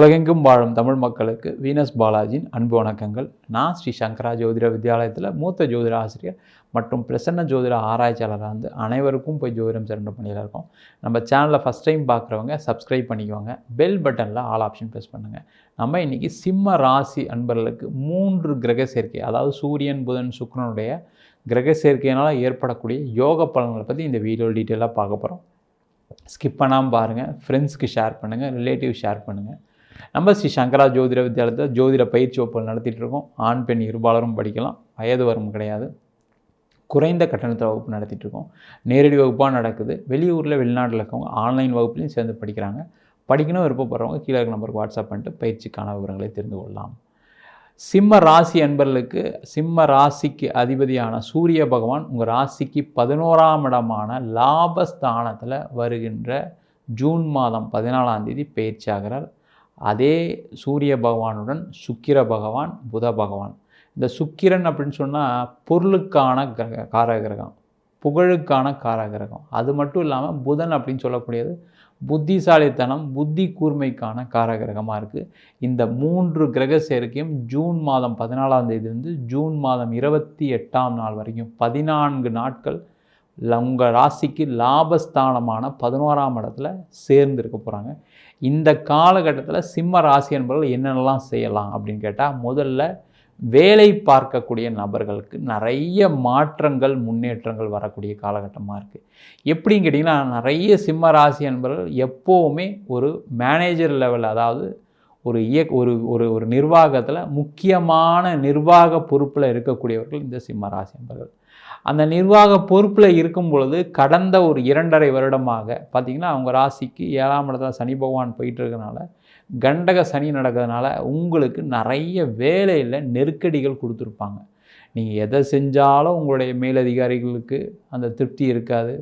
உலகெங்கும் வாழும் தமிழ் மக்களுக்கு வீனஸ் பாலாஜியின் அன்பு வணக்கங்கள். நான் ஸ்ரீ சங்கரா ஜோதிட வித்யாலயத்தில் மூத்த ஜோதிட ஆசிரியர் மற்றும் பிரசன்ன ஜோதிட ஆராய்ச்சியாளராக வந்து அனைவருக்கும் போய் ஜோதிடம் சிறந்த பணியில் இருக்கோம். நம்ம சேனலை ஃபஸ்ட் டைம் பார்க்குறவங்க சப்ஸ்கிரைப் பண்ணிக்கோங்க பெல் பட்டனில் ஆல் ஆப்ஷன் ப்ரெஸ் பண்ணுங்கள் நம்ம இன்றைக்கி சிம்ம ராசி அன்பர்களுக்கு மூன்று கிரக சேர்க்கை அதாவது சூரியன் புதன் சுக்கிரனுடைய கிரக சேர்க்கையினால் ஏற்படக்கூடிய யோக பலன்களை பற்றி இந்த வீடியோ டீட்டெயிலாக பார்க்க போகிறோம் ஸ்கிப் பண்ணாமல் பாருங்கள் ஃப்ரெண்ட்ஸ்க்கு ஷேர் பண்ணுங்கள் ரிலேட்டிவ் ஷேர் பண்ணுங்கள் நம்ம ஸ்ரீ சங்கரா ஜோதிட வித்தியாலயத்தில் ஜோதிட பயிற்சி வகுப்புகள் நடத்திட்டு இருக்கோம் ஆண் பெண் இருபாலரும் படிக்கலாம். வயது வரும் கிடையாது. குறைந்த கட்டணத்தில் வகுப்பு நடத்திட்டு இருக்கோம் நேரடி வகுப்பாக நடக்குது. வெளியூரில் வெளிநாட்டில் இருக்கவங்க ஆன்லைன் வகுப்புலையும் சேர்ந்து படிக்கிறாங்க. படிக்கணும் விருப்பப்படுறவங்க கீழே இருக்க நம்பருக்கு வாட்ஸ்அப் பண்ணிட்டு பயிற்சிக்கான விவரங்களை தெரிந்து கொள்ளலாம். சிம்ம ராசி அன்பர்களுக்கு சிம்ம ராசிக்கு அதிபதியான சூரிய பகவான் உங்கள் ராசிக்கு பதினோராம் இடமான லாபஸ்தானத்தில் வருகின்ற ஜூன் மாதம் பதினாலாம் தேதி பயிற்சியாகிறார். அதே சூரிய பகவானுடன் சுக்கிர பகவான் புத பகவான். இந்த சுக்கிரன் அப்படின்னு சொன்னால் பொருளுக்கான கிரக காரகிரகம் புகழுக்கான காரகிரகம். அது மட்டும் இல்லாமல் புதன் அப்படின்னு சொல்லக்கூடியது புத்திசாலித்தனம் புத்தி கூர்மைக்கான காரகிரகமாக இருக்குது இந்த மூன்று கிரக சேர்க்கையும் ஜூன் மாதம் பதினாலாம் தேதியிலிருந்து ஜூன் மாதம் இருபத்தி எட்டாம் நாள் வரைக்கும் பதினான்கு நாட்கள் உங்கள் ராசிக்கு லாபஸ்தானமான பதினோராம் இடத்துல சேர்ந்து இருக்க போகிறாங்க இந்த காலகட்டத்தில் சிம்ம ராசி என்பவர்கள் என்னென்னலாம் செய்யலாம் அப்படின்னு கேட்டால் முதல்ல வேலை பார்க்கக்கூடிய நபர்களுக்கு நிறைய மாற்றங்கள் முன்னேற்றங்கள் வரக்கூடிய காலகட்டமாக இருக்குது எப்படின்னு கேட்டிங்கன்னா நிறைய சிம்ம ராசி என்பவர்கள் எப்போவுமே ஒரு மேனேஜர் லெவல் அதாவது ஒரு இயக் ஒரு ஒரு ஒரு நிர்வாகத்தில் முக்கியமான நிர்வாக பொறுப்பில் இருக்கக்கூடியவர்கள் இந்த சிம்ம ராசி என்பவர்கள் அந்த நிர்வாக பொறுப்பில் இருக்கும் பொழுது கடந்த ஒரு இரண்டரை வருடமாக பார்த்திங்கன்னா அவங்க ராசிக்கு ஏழாம் இடத்துல சனி பகவான் போயிட்டு இருக்கனால கண்டக சனி நடக்கிறதுனால உங்களுக்கு நிறைய வேலையில் நெருக்கடிகள் கொடுத்துருப்பாங்க. நீங்கள் எதை செஞ்சாலும் உங்களுடைய மேலதிகாரிகளுக்கு அந்த திருப்தி இருக்காது.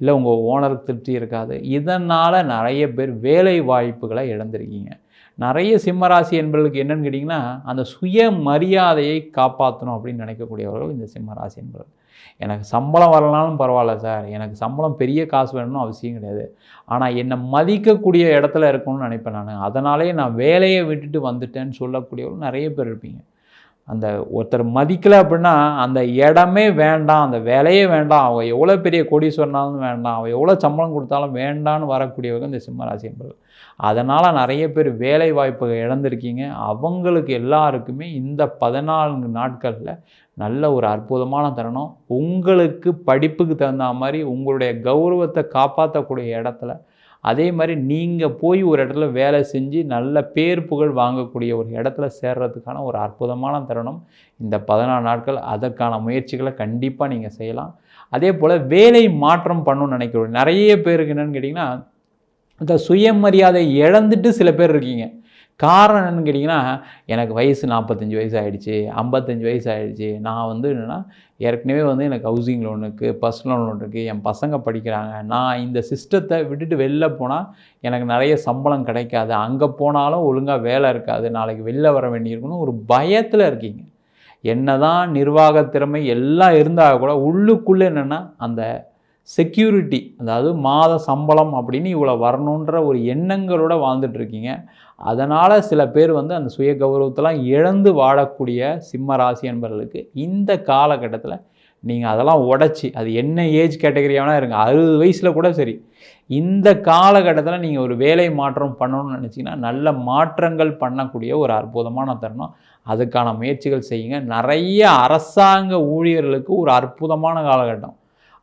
இல்லை உங்கள் ஓனருக்கு திருப்தி இருக்காது. இதனால் நிறைய பேர் வேலை வாய்ப்புகளை இழந்திருக்கீங்க. நிறைய சிம்மராசி என்பவர்களுக்கு என்னென்னு கேட்டிங்கன்னா அந்த சுய மரியாதையை காப்பாற்றணும் அப்படின்னு நினைக்கக்கூடியவர்கள் இந்த சிம்மராசி என்பவர்கள் எனக்கு சம்பளம் வரலனாலும் பரவாயில்ல சார். எனக்கு சம்பளம் பெரிய காசு வேணும்னு அவசியம் கிடையாது. ஆனால் என்னை மதிக்கக்கூடிய இடத்துல இருக்கணும்னு நினைப்பேன் நான். அதனாலே நான் வேலையை விட்டுட்டு வந்துட்டேன்னு சொல்லக்கூடியவர்கள் நிறைய பேர் இருப்பீங்க. அந்த ஒருத்தர் மதிக்கலை அப்படின்னா அந்த இடமே வேண்டாம் அந்த வேலையே வேண்டாம் அவங்க எவ்வளோ பெரிய கொடி சொன்னாலும் வேண்டாம் அவள் எவ்வளோ சம்பளம் கொடுத்தாலும் வேண்டான்னு வரக்கூடியவங்க இந்த சிம்மராசி என்பது அதனால் நிறைய பேர் வேலை வாய்ப்புகள் இழந்திருக்கீங்க. அவங்களுக்கு எல்லாருக்குமே இந்த பதினான்கு நாட்களில் நல்ல ஒரு அற்புதமான தருணம். உங்களுக்கு படிப்புக்கு தகுந்த மாதிரி உங்களுடைய கௌரவத்தை காப்பாற்றக்கூடிய இடத்துல அதே மாதிரி நீங்கள் போய் ஒரு இடத்துல வேலை செஞ்சு நல்ல பேர் புகழ் வாங்கக்கூடிய ஒரு இடத்துல சேர்றதுக்கான ஒரு அற்புதமான தருணம். இந்த பதினாலு நாட்கள் அதற்கான முயற்சிகளை கண்டிப்பாக நீங்கள் செய்யலாம். அதே போல் வேலை மாற்றம் பண்ணணும்னு நினைக்கிறோம். நிறைய பேருக்கு என்னென்னு கேட்டிங்கன்னா இந்த சுயமரியாதை இழந்துட்டு சில பேர் இருக்கீங்க. காரணம் என்னென்னு கேட்டிங்கன்னா எனக்கு வயசு நாற்பத்தஞ்சு வயசு ஆகிடுச்சு ஐம்பத்தஞ்சு வயசு ஆகிடுச்சு நான் வந்து என்னென்னா ஏற்கனவே வந்து எனக்கு ஹவுசிங் லோனுக்கு இருக்குது பர்சனல் லோன் இருக்குது என் பசங்க படிக்கிறாங்க. நான் இந்த சிஸ்டத்தை விட்டுட்டு வெளில போனால் எனக்கு நிறைய சம்பளம் கிடைக்காது. அங்கே போனாலும் ஒழுங்காக வேலை இருக்காது. நாளைக்கு வெளில வர வேண்டியிருக்குன்னு ஒரு பயத்தில் இருக்கீங்க. என்ன தான் நிர்வாக திறமை எல்லாம் இருந்தால் கூட உள்ளுக்குள்ளே என்னென்னா அந்த செக்யூரிட்டி அதாவது மாத சம்பளம் அப்படின்னு இவ்வளோ வரணுன்ற ஒரு எண்ணங்களோட வாழ்ந்துட்டுருக்கீங்க அதனால் சில பேர் வந்து அந்த சுய கௌரவத்தெல்லாம் இழந்து வாழக்கூடிய சிம்ம ராசி என்பவர்களுக்கு இந்த காலகட்டத்தில் நீங்கள் அதெல்லாம் உடச்சி அது என்ன ஏஜ் கேட்டகரியானா இருங்க அறுபது வயசில் கூட சரி. இந்த காலகட்டத்தில் நீங்கள் ஒரு வேலை மாற்றம் பண்ணணும்னு நினச்சிங்கன்னா நல்ல மாற்றங்கள் பண்ணக்கூடிய ஒரு அற்புதமான தருணம். அதுக்கான முயற்சிகள் செய்யுங்க. நிறைய அரசாங்க ஊழியர்களுக்கு ஒரு அற்புதமான காலகட்டம்.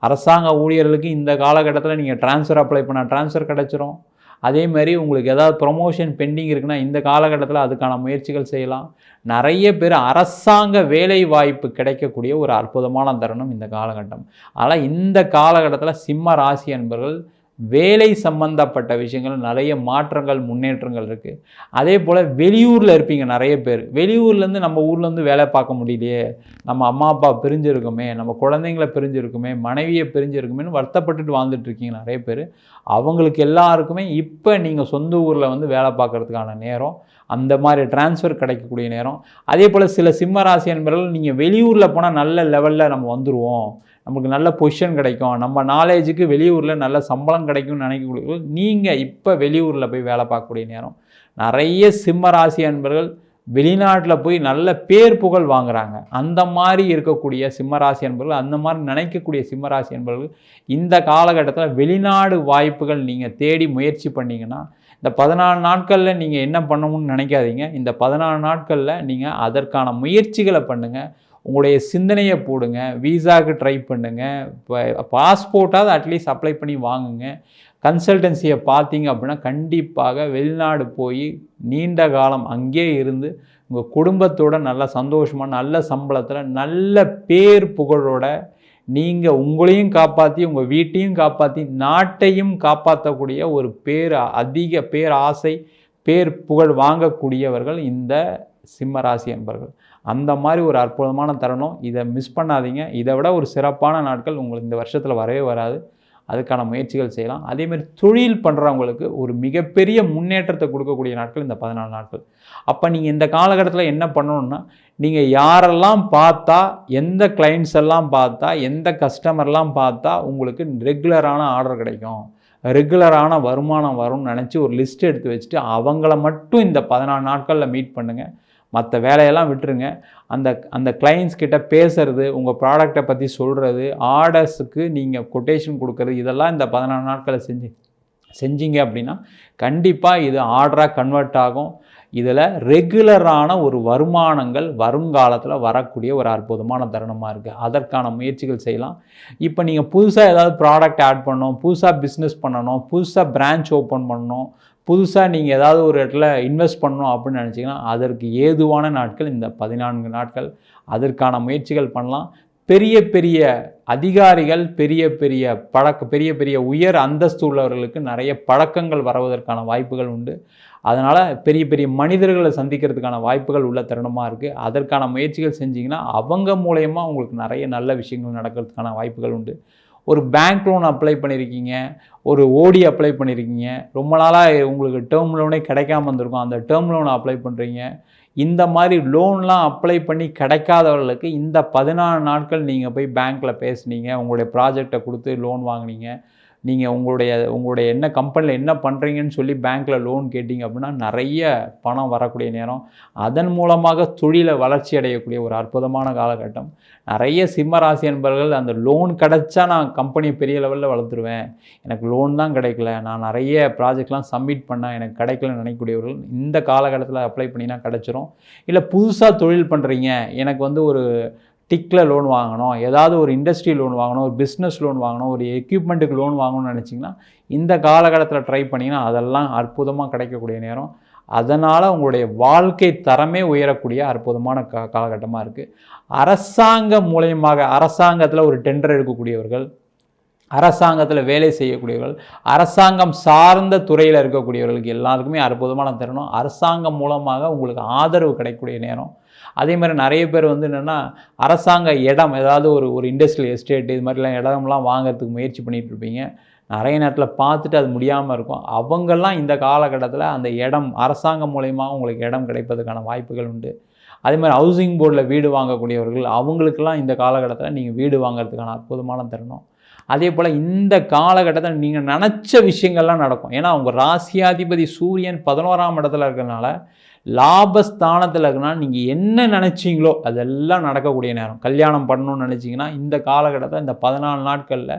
அரசாங்க ஊழியர்களுக்கு இந்த காலகட்டத்தில் நீங்கள் ட்ரான்ஸ்ஃபர் அப்ளை பண்ணால் ட்ரான்ஸ்ஃபர் கிடச்சிரும். அதே மாதிரி உங்களுக்கு ஏதாவது ப்ரொமோஷன் பெண்டிங் இருக்குன்னா இந்த காலகட்டத்தில் அதுக்கான முயற்சிகள் செய்யலாம். நிறைய பேர் அரசாங்க வேலை வாய்ப்பு கிடைக்கக்கூடிய ஒரு அற்புதமான தருணம் இந்த காலகட்டம். ஆனால் இந்த காலகட்டத்தில் சிம்ம ராசி என்பர்கள் வேலை சம்பந்தப்பட்ட விஷயங்கள் நிறைய மாற்றங்கள் முன்னேற்றங்கள் இருக்குது அதே போல் வெளியூரில் இருப்பீங்க நிறைய பேர். வெளியூர்லேருந்து நம்ம ஊர்லேருந்து வேலை பார்க்க முடியலையே. நம்ம அம்மா அப்பா பிரிஞ்சிருக்குமே நம்ம குழந்தைங்கள பிரிஞ்சிருக்குமே மனைவியை பிரிஞ்சிருக்குமேனு வருத்தப்பட்டுட்டு வாழ்ந்துட்டுருக்கீங்க நிறைய பேர். அவங்களுக்கு எல்லாருக்குமே இப்போ நீங்கள் சொந்த ஊரில் வந்து வேலை பார்க்குறதுக்கான நேரம் அந்த மாதிரி டிரான்ஸ்ஃபர் கிடைக்கக்கூடிய நேரம். அதே போல் சில சிம்ம ராசி என்பவர்கள் நீங்கள் வெளியூரில் போனால் நல்ல லெவலில் நம்ம வந்துடுவோம் நமக்கு நல்ல பொசிஷன் கிடைக்கும். நம்ம நாலேஜுக்கு வெளியூரில் நல்ல சம்பளம் கிடைக்கும்னு நினைக்கக்கூடிய நீங்கள் இப்போ வெளியூரில் போய் வேலை பார்க்கக்கூடிய நேரம். நிறைய சிம்ம ராசி அன்பர்கள் வெளிநாட்டில் போய் நல்ல பேர் புகழ் வாங்குறாங்க. அந்த மாதிரி இருக்கக்கூடிய சிம்மராசி என்பவர்கள் அந்த மாதிரி நினைக்கக்கூடிய சிம்மராசி என்பவர்கள் இந்த காலகட்டத்தில் வெளிநாடு வாய்ப்புகள் நீங்கள் தேடி முயற்சி பண்ணிங்கன்னா இந்த பதினாலு நாட்களில் நீங்கள் என்ன பண்ணணும்னு நினைக்காதீங்க. இந்த பதினாலு நாட்களில் நீங்கள் அதற்கான முயற்சிகளை பண்ணுங்கள் உங்களுடைய சிந்தனையை போடுங்க விசாவுக்கு ட்ரை பண்ணுங்கள் இப்போ பாஸ்போர்ட்டாவது அட்லீஸ்ட் அப்ளை பண்ணி வாங்குங்க. கன்சல்டன்சியை பார்த்தீங்க அப்படின்னா கண்டிப்பாக வெளிநாடு போய் நீண்ட காலம் அங்கேயே இருந்து உங்கள் குடும்பத்தோட நல்ல சந்தோஷமாக நல்ல சம்பளத்தில் நல்ல பேர் புகழோட நீங்கள் உங்களையும் காப்பாற்றி உங்கள் வீட்டையும் காப்பாற்றி நாட்டையும் காப்பாற்றக்கூடிய ஒரு பேர் அதிக பேர் ஆசை பேர் புகழ் வாங்கக்கூடியவர்கள் இந்த சிம்மராசி என்பர்கள். அந்த மாதிரி ஒரு அற்புதமான தருணம். இதை மிஸ் பண்ணாதீங்க. இதை விட ஒரு சிறப்பான நாட்கள் உங்களுக்கு இந்த வருஷத்தில் வரவே வராது. அதுக்கான முயற்சிகள் செய்யலாம். அதேமாதிரி தொழில் பண்ணுறவங்களுக்கு ஒரு மிகப்பெரிய முன்னேற்றத்தை கொடுக்கக்கூடிய நாட்கள் இந்த பதினாலு நாட்கள். அப்போ நீங்கள் இந்த காலகட்டத்தில் என்ன பண்ணணும்னா நீங்கள் யாரெல்லாம் பார்த்தா எந்த கிளைண்ட்ஸ் எல்லாம் பார்த்தா எந்த கஸ்டமர்லாம் பார்த்தா உங்களுக்கு ரெகுலரான ஆர்டர் கிடைக்கும். ரெகுலரான வருமானம் வரும்னு நினச்சி ஒரு லிஸ்ட் எடுத்து வச்சுட்டு அவங்கள மட்டும் இந்த பதினாலு நாட்களில் மீட் பண்ணுங்கள் மற்ற வேலையெல்லாம் விட்டுருங்க. அந்த அந்த கிளைண்ட்ஸ் கிட்ட பேசுறது உங்கள் ப்ராடக்டை பற்றி சொல்கிறது ஆர்டர்ஸுக்கு நீங்கள் கொட்டேஷன் கொடுக்குறது இதெல்லாம் இந்த பதினாலு நாட்களை செஞ்சு செஞ்சீங்க அப்படின்னா கண்டிப்பாக இது ஆர்டராக கன்வெர்ட் ஆகும். இதில் ரெகுலரான ஒரு வருமானங்கள் வருங்காலத்தில் வரக்கூடிய ஒரு அற்புதமான தருணமாக இருக்குது அதற்கான முயற்சிகள் செய்யலாம். இப்போ நீங்கள் புதுசாக ஏதாவது ப்ராடக்ட் ஆட் பண்ணணும் புதுசாக பிஸ்னஸ் பண்ணணும் புதுசாக பிரான்ச் ஓப்பன் பண்ணணும் புதுசாக நீங்கள் ஏதாவது ஒரு இடத்துல இன்வெஸ்ட் பண்ணணும் அப்படின்னு நினச்சிங்கன்னா அதற்கு ஏதுவான நாட்கள் இந்த பதினான்கு நாட்கள் அதற்கான முயற்சிகள் பண்ணலாம். பெரிய பெரிய அதிகாரிகள் பெரிய பெரிய பழக்க பெரிய பெரிய உயர் அந்தஸ்து உள்ளவர்களுக்கு நிறைய பழக்கங்கள் வரவதற்கான வாய்ப்புகள் உண்டு. அதனால் பெரிய பெரிய மனிதர்களை சந்திக்கிறதுக்கான வாய்ப்புகள் உள்ள தருணமாக இருக்குது அதற்கான முயற்சிகள் செஞ்சிங்கன்னா அவங்க மூலயமா உங்களுக்கு நிறைய நல்ல விஷயங்கள் நடக்கிறதுக்கான வாய்ப்புகள் உண்டு. ஒரு பேங்க் லோன் அப்ளை பண்ணியிருக்கீங்க ஒரு ஓடி அப்ளை பண்ணியிருக்கீங்க ரொம்ப நாளாக உங்களுக்கு டேர்ம் லோனே கிடைக்காம வந்திருக்கும் அந்த டேர்ம் லோனை அப்ளை பண்ணுறீங்க இந்த மாதிரி லோன்லாம் அப்ளை பண்ணி கிடைக்காதவர்களுக்கு இந்த பதினாலு நாட்கள் நீங்கள் போய் பேங்க்கில் பேசுனீங்க உங்களுடைய ப்ராஜெக்டை கொடுத்து லோன் வாங்கினீங்க. நீங்கள் உங்களுடைய உங்களுடைய என்ன கம்பெனியில் என்ன பண்ணுறீங்கன்னு சொல்லி பேங்க்கில் லோன் கேட்டிங்க அப்படின்னா நிறைய பணம் வரக்கூடிய நேரம். அதன் மூலமாக தொழிலை வளர்ச்சி அடையக்கூடிய ஒரு அற்புதமான காலகட்டம். நிறைய சிம்மராசி என்பவர்கள் அந்த லோன் கிடச்சா நான் கம்பெனியை பெரிய லெவலில் வளர்த்துருவேன். எனக்கு லோன் தான் கிடைக்கல. நான் நிறைய ப்ராஜெக்ட்லாம் சப்மிட் பண்ணால் எனக்கு கிடைக்கலன்னு நினைக்கக்கூடியவர்கள் இந்த காலகட்டத்தில் அப்ளை பண்ணினா கிடச்சிரும். இல்லை புதுசாக தொழில் பண்ணுறீங்க எனக்கு வந்து ஒரு டிக்கில் லோன் வாங்கணும் ஏதாவது ஒரு இண்டஸ்ட்ரி லோன் வாங்கணும் ஒரு பிஸ்னஸ் லோன் வாங்கணும் ஒரு எக்யூப்மெண்ட்டுக்கு லோன் வாங்கணும்னு நினச்சிங்கன்னா இந்த காலகட்டத்தில் ட்ரை பண்ணிங்கன்னா அதெல்லாம் அற்புதமாக கிடைக்கக்கூடிய நேரம். அதனால் உங்களுடைய வாழ்க்கை தரமே உயரக்கூடிய அற்புதமான கா காலகட்டமாக இருக்குது அரசாங்கம் மூலயமாக அரசாங்கத்தில் ஒரு டெண்டர் எடுக்கக்கூடியவர்கள் அரசாங்கத்தில் வேலை செய்யக்கூடியவர்கள் அரசாங்கம் சார்ந்த துறையில் இருக்கக்கூடியவர்களுக்கு எல்லாருக்குமே அற்புதமான தருணம். அரசாங்கம் மூலமாக உங்களுக்கு ஆதரவு கிடைக்கக்கூடிய நேரம். அதே மாதிரி நிறைய பேர் வந்து என்னென்னா அரசாங்க இடம் ஏதாவது ஒரு ஒரு இண்டஸ்ட்ரியல் எஸ்டேட் இது மாதிரிலாம் இடம்லாம் வாங்குறதுக்கு முயற்சி பண்ணிகிட்டு இருப்பீங்க. நிறைய நேரத்தில் பார்த்துட்டு அது முடியாமல் இருக்கும். அவங்கெல்லாம் இந்த காலகட்டத்தில் அந்த இடம் அரசாங்கம் மூலயமா உங்களுக்கு இடம் கிடைப்பதற்கான வாய்ப்புகள் உண்டு. அதே மாதிரி ஹவுசிங் போர்டில் வீடு வாங்கக்கூடியவர்கள் அவங்களுக்கெல்லாம் இந்த காலகட்டத்தில் நீங்கள் வீடு வாங்குறதுக்கான அற்புதமான தருணம். அதே போல் இந்த காலகட்டத்தில் நீங்கள் நினச்ச விஷயங்கள்லாம் நடக்கும். ஏன்னா உங்கள் ராசியாதிபதி சூரியன் பதினோராம் இடத்துல இருக்கிறதுனால லாபஸ்தானத்தில் இருக்குன்னா நீங்கள் என்ன நினச்சிங்களோ அதெல்லாம் நடக்கக்கூடிய நேரம். கல்யாணம் பண்ணணும்னு நினச்சிங்கன்னா இந்த காலகட்டத்தில் இந்த பதினாலு நாட்களில்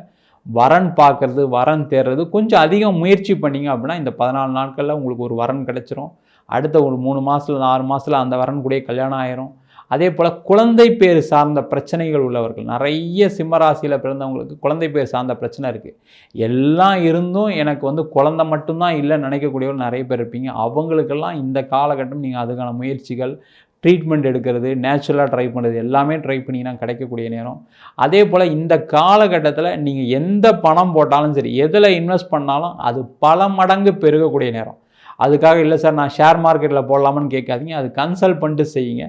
வரன் பார்க்குறது வரன் தேர்றது கொஞ்சம் அதிகம் முயற்சி பண்ணிங்க அப்படின்னா இந்த பதினாலு நாட்களில் உங்களுக்கு ஒரு வரன் கிடச்சிரும். அடுத்த ஒரு மூணு மாதத்தில் ஆறு மாதத்தில் அந்த வரன் கூட கல்யாணம் ஆயிரும். அதே போல் குழந்தை பேர் சார்ந்த பிரச்சனைகள் உள்ளவர்கள். நிறைய சிம்மராசியில் பிறந்தவங்களுக்கு குழந்தை பேர் சார்ந்த பிரச்சனை இருக்குது எல்லாம் இருந்தும் எனக்கு வந்து குழந்தை மட்டும்தான் இல்லைன்னு நினைக்கக்கூடியவர்கள் நிறைய பேர் இருப்பீங்க. அவங்களுக்கெல்லாம் இந்த காலகட்டம் நீங்கள் அதுக்கான முயற்சிகள் ட்ரீட்மெண்ட் எடுக்கிறது நேச்சுரலாக ட்ரை பண்ணுறது எல்லாமே ட்ரை பண்ணிங்கன்னா கிடைக்கக்கூடிய நேரம். அதே போல் இந்த காலகட்டத்தில் நீங்கள் எந்த பணம் போட்டாலும் சரி எதில் இன்வெஸ்ட் பண்ணாலும் அது பல மடங்கு பெருகக்கூடிய நேரம். அதுக்காக இல்லை சார் நான் ஷேர் மார்க்கெட்டில் போடலாமான்னு கேட்காதீங்க. அது கன்சல்ட் பண்ணிட்டு செய்யுங்க.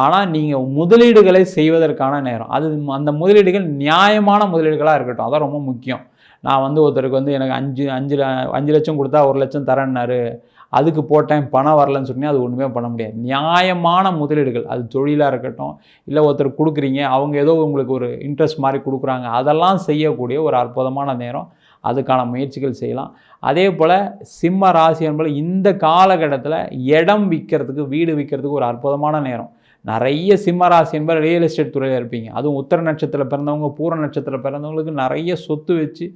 ஆனால் நீங்கள் முதலீடுகளை செய்வதற்கான நேரம். அது அந்த முதலீடுகள் நியாயமான முதலீடுகளாக இருக்கட்டும். அதான் ரொம்ப முக்கியம். நான் வந்து ஒருத்தருக்கு வந்து எனக்கு அஞ்சு அஞ்சு அஞ்சு லட்சம் கொடுத்தா ஒரு லட்சம் தரேன்னாரு. அதுக்கு போட்டேன் பணம் வரலன்னு சொன்னீங்க அது ஒன்றுமே பண்ண முடியாது. நியாயமான முதலீடுகள். அது தொழிலாக இருக்கட்டும் இல்லை ஒருத்தர் கொடுக்குறீங்க அவங்க ஏதோ உங்களுக்கு ஒரு இன்ட்ரெஸ்ட் மாதிரி கொடுக்குறாங்க. அதெல்லாம் செய்யக்கூடிய ஒரு அற்புதமான நேரம். அதுக்கான முயற்சிகள் செய்யலாம். அதே போல் சிம்ம ராசி என்பது இந்த காலகட்டத்தில் இடம் விற்கிறதுக்கு வீடு விற்கிறதுக்கு ஒரு அற்புதமான நேரம். நிறைய சிம்மராசி என்பது ரியல் எஸ்டேட் துறையில் இருப்பீங்க. அதுவும் உத்தர நட்சத்திரத்தில் பிறந்தவங்க பூர நட்சத்திரத்தில் பிறந்தவங்களுக்கு நிறைய சொத்து வச்சு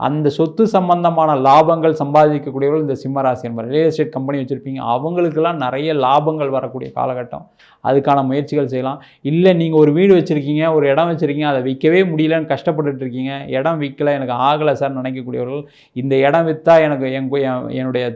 அந்த சொத்து சம்பந்தமான லாபங்கள் சம்பாதிக்கக்கூடியவர்கள் இந்த சிம்மராசி என்பது ரியல் எஸ்டேட் கம்பெனி வச்சுருப்பீங்க. அவங்களுக்கெல்லாம் நிறைய லாபங்கள் வரக்கூடிய காலகட்டம். அதுக்கான முயற்சிகள் செய்யலாம். இல்லை நீங்கள் ஒரு வீடு வச்சுருக்கீங்க ஒரு இடம் வச்சுருக்கீங்க அதை விற்கவே முடியலன்னு கஷ்டப்பட்டுட்டு இருக்கீங்க. இடம் விற்கலை எனக்கு ஆகலை சார் நினைக்கக்கூடியவர்கள் இந்த இடம் விற்றா எனக்கு என் என்னுடைய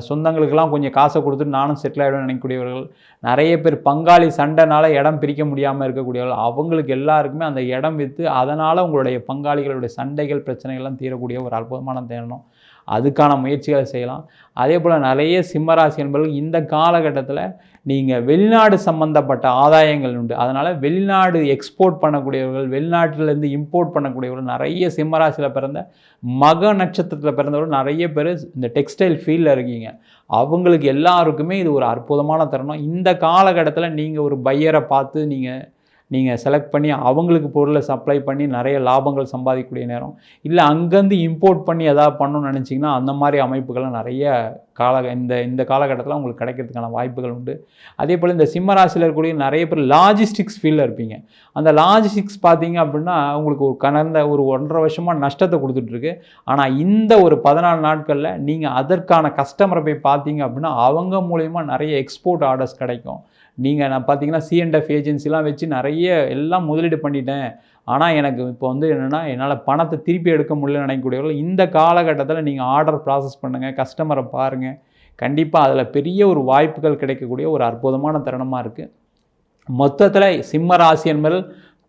சொந்தங்களுக்கெல்லாம் கொஞ்சம் காசை கொடுத்துட்டு நானும் செட்டில் ஆகிடுவேன் நினைக்கக்கூடியவர்கள் நிறைய பேர் பங்காளி சண்டைனால இடம் பிரிக்க முடியாமல் இருக்கக்கூடியவர்கள் அவங்களுக்கு எல்லாருக்குமே அந்த இடம் விற்று அதனால் உங்களுடைய பங்காளிகளுடைய சண்டைகள் பிரச்சனைகள்லாம் தீரக்கூடிய ஒரு அற்புதமான தேனம் அதுக்கான முயற்சிகளை செய்யலாம். அதே போல் நிறைய சிம்மராசி என்பவர்கள் இந்த காலகட்டத்தில் நீங்கள் வெளிநாடு சம்மந்தப்பட்ட ஆதாயங்கள் உண்டு. அதனால் வெளிநாடு எக்ஸ்போர்ட் பண்ணக்கூடியவர்கள் வெளிநாட்டிலேருந்து இம்போர்ட் பண்ணக்கூடியவர்கள் நிறைய சிம்மராசியில் பிறந்த மக நட்சத்திரத்தில் பிறந்தவர்கள் நிறைய பேர் இந்த டெக்ஸ்டைல் ஃபீல்டில் இருக்கீங்க. அவங்களுக்கு எல்லாருக்குமே இது ஒரு அற்புதமான தருணம். இந்த காலகட்டத்தில் நீங்கள் ஒரு பையரை பார்த்து நீங்கள் நீங்கள் செலக்ட் பண்ணி அவங்களுக்கு பொருளை சப்ளை பண்ணி நிறைய லாபங்கள் சம்பாதிக்கக்கூடிய நேரம். இல்லை அங்கேருந்து இம்போர்ட் பண்ணி எதாவது பண்ணணும்னு நினச்சிங்கன்னா அந்த மாதிரி அமைப்புகள்லாம் நிறைய கால இந்த இந்த காலகட்டத்தில் உங்களுக்கு கிடைக்கிறதுக்கான வாய்ப்புகள் உண்டு. அதே போல் இந்த சிம்ம ராசியில் இருக்கக்கூடிய நிறைய பேர் லாஜிஸ்டிக்ஸ் ஃபீல்டில் இருப்பீங்க. அந்த லாஜிஸ்டிக்ஸ் பார்த்தீங்க அப்படின்னா உங்களுக்கு ஒரு கலந்த ஒரு ஒன்றரை வருஷமாக நஷ்டத்தை கொடுத்துட்ருக்கு ஆனால் இந்த ஒரு பதினாலு நாட்களில் நீங்கள் அதற்கான கஸ்டமரை போய் பார்த்தீங்க அப்படின்னா அவங்க மூலயமா நிறைய எக்ஸ்போர்ட் ஆர்டர்ஸ் கிடைக்கும். நீங்கள் நான் பார்த்தீங்கன்னா சிஎன்டெஃப் ஏஜென்சிலாம் வச்சு நிறைய எல்லாம் முதலீடு பண்ணிட்டேன். ஆனால் எனக்கு இப்போ வந்து என்னென்னா என்னால் பணத்தை திருப்பி எடுக்க முடியல நினைக்கக்கூடியவர்கள் இந்த காலகட்டத்தில் நீங்கள் ஆர்டர் ப்ராசஸ் பண்ணுங்கள் கஸ்டமரை பாருங்கள் கண்டிப்பாக அதில் பெரிய ஒரு வாய்ப்புகள் கிடைக்கக்கூடிய ஒரு அற்புதமான தருணமாக இருக்குது மொத்தத்தில் சிம்ம ராசி என்பது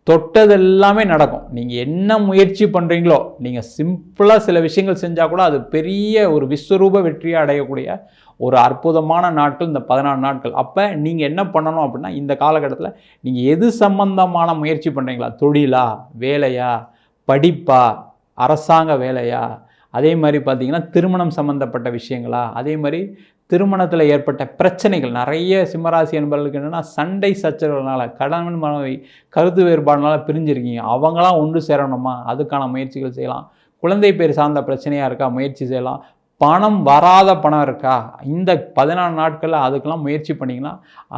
தொட்டது எல்லாமே நடக்கும். நீங்கள் என்ன முயற்சி பண்ணுறீங்களோ நீங்கள் சிம்பிளாக சில விஷயங்கள் செஞ்சால் கூட அது பெரிய ஒரு விஸ்வரூப வெற்றியாக அடையக்கூடிய ஒரு அற்புதமான நாட்கள் இந்த பதினாலு நாட்கள். அப்போ நீங்கள் என்ன பண்ணணும் அப்படின்னா இந்த காலகட்டத்தில் நீங்கள் எது சம்பந்தமான முயற்சி பண்ணுறீங்களா தொழிலா? வேலையா? படிப்பா? அரசாங்க வேலையா? அதே மாதிரி பார்த்திங்கன்னா திருமணம் சம்மந்தப்பட்ட விஷயங்களா? அதே மாதிரி திருமணத்தில் ஏற்பட்ட பிரச்சனைகள். நிறைய சிம்மராசி என்பவர்களுக்கு என்னென்னா சண்டை சச்சரவுனால கடன் மனைவி கருத்து வேறுபாடுனால பிரிஞ்சிருக்கீங்க. அவங்களாம் ஒன்று சேரணுமா? அதுக்கான முயற்சிகள் செய்யலாம். குழந்தை பேர் சார்ந்த பிரச்சனையாக இருக்கா? முயற்சி செய்யலாம். பணம் வராத பணம் இருக்கா? இந்த பதினாலு நாட்களில் அதுக்கெல்லாம் முயற்சி பண்ணிங்கன்னா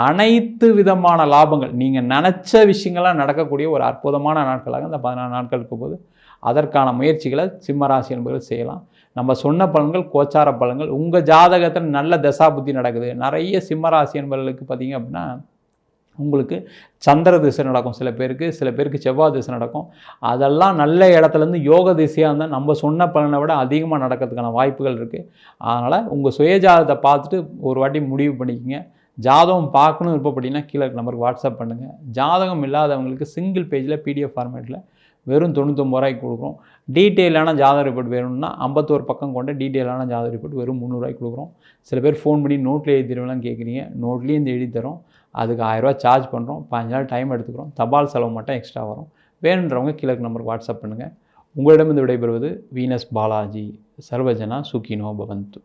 அனைத்து விதமான லாபங்கள் நீங்கள் நினச்ச விஷயங்கள்லாம் நடக்கக்கூடிய ஒரு அற்புதமான நாட்களாக இந்த பதினாலு நாட்களுக்கு போது அதற்கான முயற்சிகளை சிம்மராசி என்பவர்கள் செய்யலாம். நம்ம சொன்ன பலன்கள் கோச்சார பலன்கள் உங்கள் ஜாதகத்தில் நல்ல தசாபுத்தி நடக்குது. நிறைய சிம்மராசி என்பவர்களுக்கு பார்த்திங்க அப்படின்னா உங்களுக்கு சந்திர திசை நடக்கும். சில பேருக்கு சில பேருக்கு செவ்வாய் திசை நடக்கும். அதெல்லாம் நல்ல இடத்துலேருந்து யோக திசையாக இருந்தால் நம்ம சொன்ன பலனை விட அதிகமாக நடக்கிறதுக்கான வாய்ப்புகள் இருக்குது அதனால் உங்கள் சுயஜாதத்தை பார்த்துட்டு ஒரு வாட்டி முடிவு பண்ணிக்கோங்க. ஜாதகம் பார்க்கணும் விருப்பப்பட்டீங்கன்னா கீழே நம்பருக்கு வாட்ஸ்அப் பண்ணுங்கள் ஜாதகம் இல்லாதவங்களுக்கு சிங்கிள் பேஜில் பிடிஎஃப் ஃபார்மேட்டில் வெறும் தொண்ணூத்தொம்பது ரூபாய்க்கு கொடுக்குறோம். டீட்டெயிலான ஜாதக ரிப்போர்ட் வேணும்னா ஐம்பத்தோரு பக்கம் கொண்ட டீட்டெயிலான ஜாதக ரிப்போர்ட் வெறும் முந்நூறுரூவாய்க்கு கொடுக்குறோம். சில பேர் ஃபோன் பண்ணி நோட்டில் எழுதி கேட்குறீங்க. நோட்லேயும் இந்த எழுதி தரோம் அதுக்கு ஆயிரரூவா சார்ஜ் பண்ணுறோம் பாஞ்சு நாள் டைம் எடுத்துக்கிறோம். தபால் செலவு மட்டும் எக்ஸ்ட்ரா வரும். வேணுன்றவங்க கீழே நம்பருக்கு வாட்ஸ்அப் பண்ணுங்கள் உங்களிடம் இந்த விடைபெறுவது வீனஸ் பாலாஜி. சர்வஜனா சுக்கினோ பவந்து.